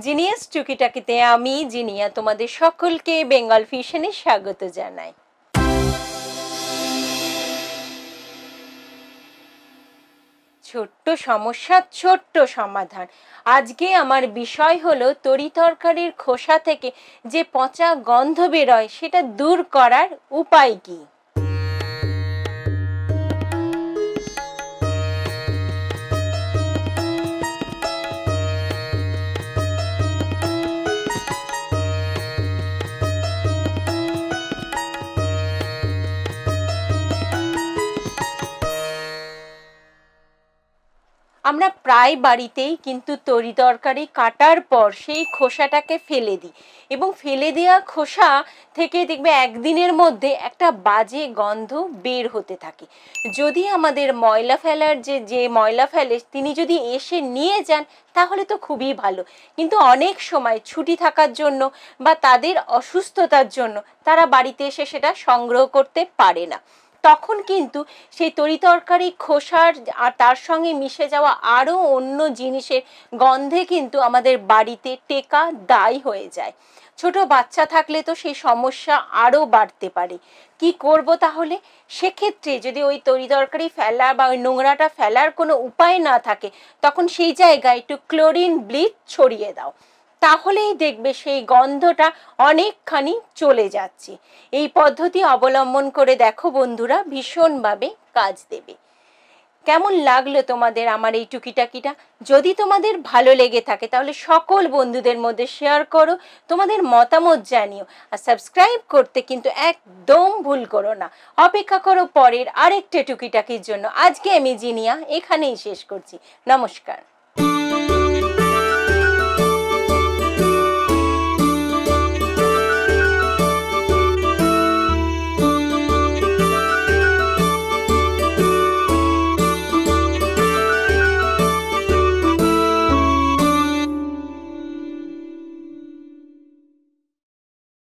Genius টুকিটাকিতে আমি, জিনিয়া, তোমাদের সকলকে বেঙ্গল ফিশনে স্বাগত জানাই। ছোট্ট সমস্যা, ছোট্ট সমাধান। আজকে আমার বিষয় হলো তরি তরকারির খোসা থেকে যে পচা গন্ধ বেরোয়, সেটা দূর করার উপায় কী? আমরা প্রায় বাড়িতেই কিন্তু তরি তরকারি কাটার পর সেই খোসাটাকে ফেলে দিই এবং ফেলে দেওয়া খোসা থেকে দেখবে একদিনের মধ্যে একটা বাজে গন্ধ বের হতে থাকে। যদি আমাদের ময়লা ফেলার যে যে ময়লা ফেলে তিনি যদি এসে নিয়ে যান তাহলে তো খুবই ভালো। কিন্তু অনেক সময় ছুটি থাকার জন্য বা তাদের অসুস্থতার জন্য তারা বাড়িতে এসে সেটা সংগ্রহ করতে পারে না। তখন কিন্তু সেই তরিতরকারি খোসার আর তার সঙ্গে মিশে যাওয়া আরও অন্য জিনিসের গন্ধে কিন্তু আমাদের বাড়িতে টেকা দায়ী হয়ে যায়। ছোট বাচ্চা থাকলে তো সেই সমস্যা আরও বাড়তে পারে। কি করব তাহলে? সেক্ষেত্রে যদি ওই তরি তরকারি ফেলা বা ওই নোংরাটা ফেলার কোনো উপায় না থাকে, তখন সেই জায়গায় একটু ক্লোরিন ব্লিচ ছড়িয়ে দাও। তাহলেই দেখবে সেই গন্ধটা অনেকখানি চলে যাচ্ছে। এই পদ্ধতি অবলম্বন করে দেখো বন্ধুরা, ভীষণভাবে কাজ দেবে। কেমন লাগল তোমাদের আমার এই টুকিটাকিটা? যদি তোমাদের ভালো লেগে থাকে তাহলে সকল বন্ধুদের মধ্যে শেয়ার করো, তোমাদের মতামত জানিও। আর সাবস্ক্রাইব করতে কিন্তু একদম ভুল করো না। অপেক্ষা করো পরের আরেকটা টুকিটাকির জন্য। আজকে আমি জিনিয়া এখানেই শেষ করছি। নমস্কার।